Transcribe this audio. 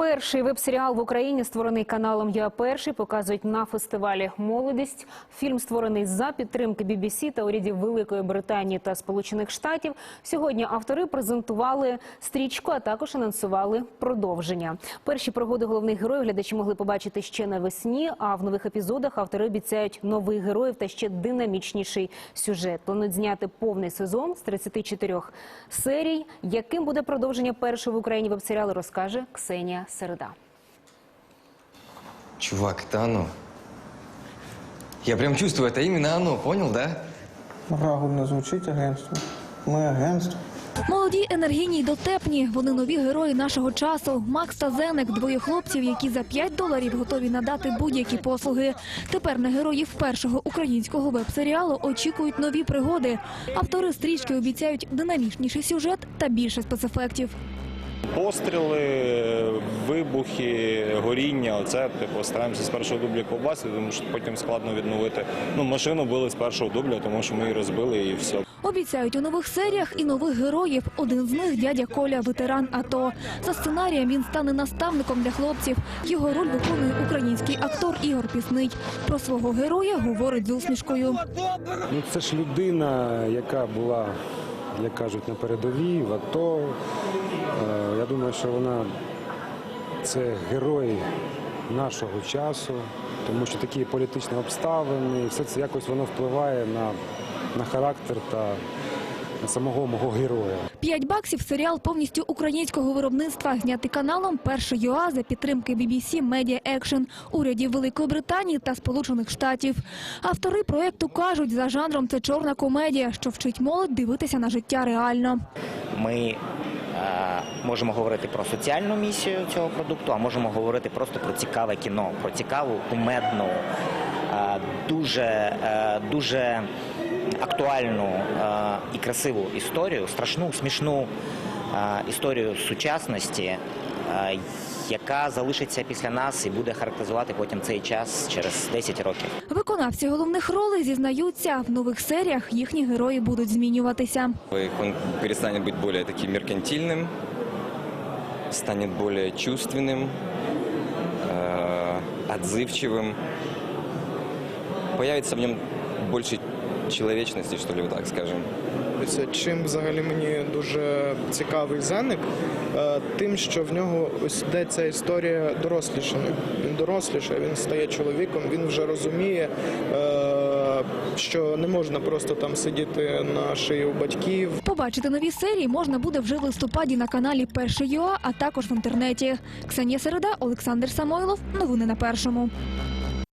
Перший веб-серіал в Україні, створений каналом Я Перший, показують на фестивалі Молодість. Фільм створений за підтримки BBC та урядів Великої Британії та Сполучених Штатів. Сьогодні автори презентували стрічку, а також анонсували продовження. Перші пригоди головних героїв глядачі могли побачити ще навесні. А в нових епізодах автори обіцяють нових героїв та ще динамічніший сюжет. Планують зняти повний сезон з 34 серій. Яким буде продовження першого в Україні веб-серіалу, розкаже Ксенія Середа. Чувак, это оно. Я прям чувствую, это именно оно, понял, да? Рагульно звучить агентство. Ми агентство. Молоді, енергійні й дотепні. Вони нові герої нашого часу. Макс та Зенек – двоє хлопців, які за 5 доларів готові надати будь-які послуги. Тепер на героїв першого українського веб-серіалу очікують нові пригоди. Автори стрічки обіцяють динамічніший сюжет та більше спецефектів. Постріли, вибухи, горіння. Оце типу стараємося з першого дубля ковбасити, тому що потім складно відновити. Ну, машину били з першого дубля, тому що ми її розбили і все. Обіцяють у нових серіях і нових героїв. Один з них дядя Коля, ветеран АТО. За сценарієм він стане наставником для хлопців. Його роль виконує український актор Ігор Пісний. Про свого героя говорить з усмішкою. Ну, це ж людина, яка була, як кажуть, на передовій, в АТО. Е, Я думаю, що вона це герой нашого часу, тому що такі політичні обставини, все це якось воно впливає на, на характер та самого мого героя. П'ять баксів серіал повністю українського виробництва, знятий каналом Перший ЮА за підтримки BBC Media Action, урядів Великої Британії та Сполучених Штатів. Автори проєкту кажуть, за жанром це чорна комедія, що вчить молодь дивитися на життя реально. Ми е, можемо говорити про соціальну місію цього продукту, а можемо говорити просто про цікаве кіно, про цікаву, кумедну, е, дуже, е, дуже актуальну е, і красиву історію, страшну, смішну е, історію сучасності. е, яка залишиться після нас і буде характеризувати потім цей час через 10 років. Виконавці головних ролей зізнаються, в нових серіях їхні герої будуть змінюватися. Он перестанет быть более таким меркантильным, станет более чувственным, э, отзывчивым. Появится в нем больше человечности, что ли, так скажем. Чим взагалі мені дуже цікавий Зеник, е, тим, що в нього ось де ця історія дорослішання. Він доросліше, він стає чоловіком, він вже розуміє, е, що не можна просто там сидіти на шиї у батьків, Побачити нові серії можна буде вже в листопаді на каналі Перший ЮА, а також в інтернеті. Ксенія Середа, Олександр Самойлов. Новини на першому.